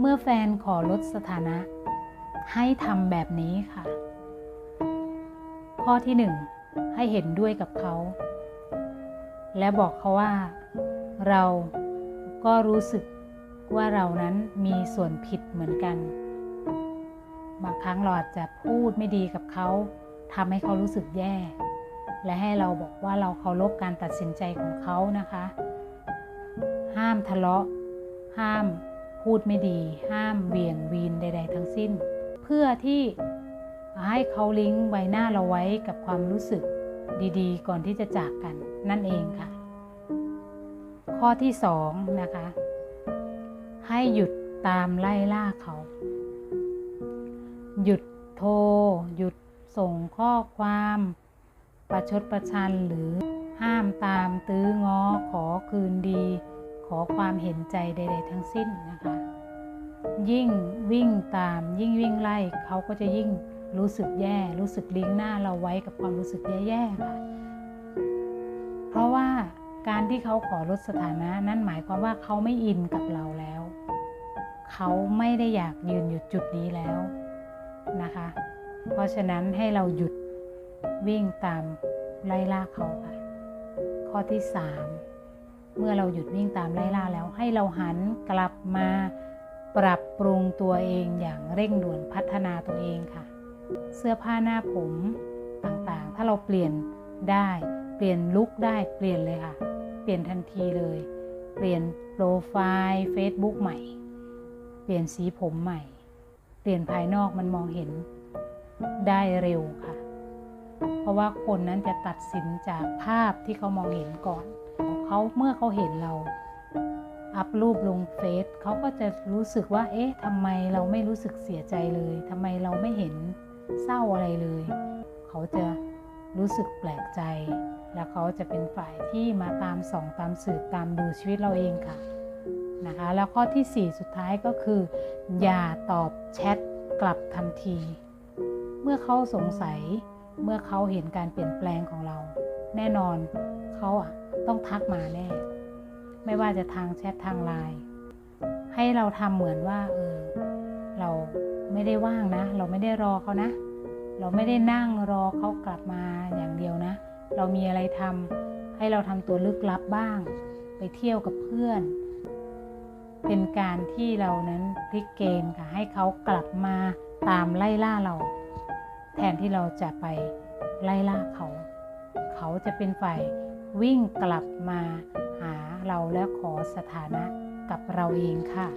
เมื่อแฟนขอลดสถานะ ให้ทำแบบนี้ค่ะ ข้อที่หนึ่งให้เห็นด้วยกับเขา และบอกเขาว่า เราก็รู้สึกว่าเรานั้นมีส่วนผิดเหมือนกัน บางครั้งเราอาจจะพูดไม่ดีกับเขาทำให้เขารู้สึกแย่ และให้เราบอกว่าเราเคารพการตัดสินใจของเขานะคะ ห้ามทะเลาะ ห้าม พูดไม่ดี ห้ามเวียงวีนใด ๆ ทั้งสิ้น เพื่อที่ให้เขาลิงก์ใบหน้าเราไว้กับความรู้สึกดีๆ ก่อนที่จะจากกันนั่นเองค่ะ ข้อที่สองนะคะ ให้หยุดตามไล่ล่าเขา หยุดโทร หยุดส่งข้อความ ประชดประชันหรือห้ามตามตื้อง้อขอคืนดี ขอความเห็นใจใด ๆ ทั้งสิ้นนะคะ ยิ่งวิ่งตาม ยิ่งวิ่งไล่เขาก็จะยิ่งรู้สึกแย่ รู้สึกลิงหน้าเราไว้กับความรู้สึกแย่ๆค่ะเพราะว่าการที่เขาขอลดสถานะนั่นหมายความว่าเขาไม่อินกับเราแล้ว เขาไม่ได้อยากยืนอยู่จุดนี้แล้วนะคะ เพราะฉะนั้นให้เราหยุดวิ่งตามไล่ล่าเขาค่ะ ข้อที่3 เมื่อเราหยุดวิ่งตามไล่ล่าแล้วให้เราหันกลับมาปรับปรุงตัวเองอย่างเร่งด่วนพัฒนาตัวเองค่ะ เสื้อผ้าหน้าผมต่างๆ ถ้าเราเปลี่ยนได้ เปลี่ยนลุคได้เปลี่ยนเลยค่ะ เปลี่ยนทันทีเลย เปลี่ยนโปรไฟล์ Facebook ใหม่ เปลี่ยนสีผมใหม่ เปลี่ยนภายนอกมันมองเห็นได้เร็วค่ะ เพราะว่าคนนั้นจะตัดสินจากภาพที่เขามองเห็นก่อน เขาเมื่อเขาเห็นเรา อัพรูปลงเฟซเขาก็จะรู้สึกว่า เอ๊ะทำไมเราไม่รู้สึกเสียใจเลยทำไมเราไม่เห็นเศร้าอะไรเลย เขาจะรู้สึกแปลกใจ แล้วเขาจะเป็นฝ่ายที่มาตามส่องตามสืบตามดูชีวิตเราเองค่ะนะคะแล้วข้อที่ 4 สุดท้ายก็คือ อย่าตอบแชทกลับทันที เมื่อเขาสงสัยเมื่อเขาเห็นการเปลี่ยนแปลงของเรา แน่นอนเขาอะต้องทักมาแน่ ไม่ว่าจะทางแชททางไลน์ให้เราทำเหมือนว่าเออเราไม่ได้ว่างนะ เราไม่ได้รอเขานะ เราไม่ได้นั่งรอเขากลับมาอย่างเดียวนะ เรามีอะไรทำให้เราทำตัวลึกลับบ้าง ไปเที่ยวกับเพื่อน เป็นการที่เรานั้นพลิกเกมค่ะให้เขากลับมาตามไล่ล่าเรา แทนที่เราจะไปไล่ล่าเขา เขาจะเป็นฝ่ายวิ่งกลับมาหาเราและขอสถานะกับเราเองค่ะ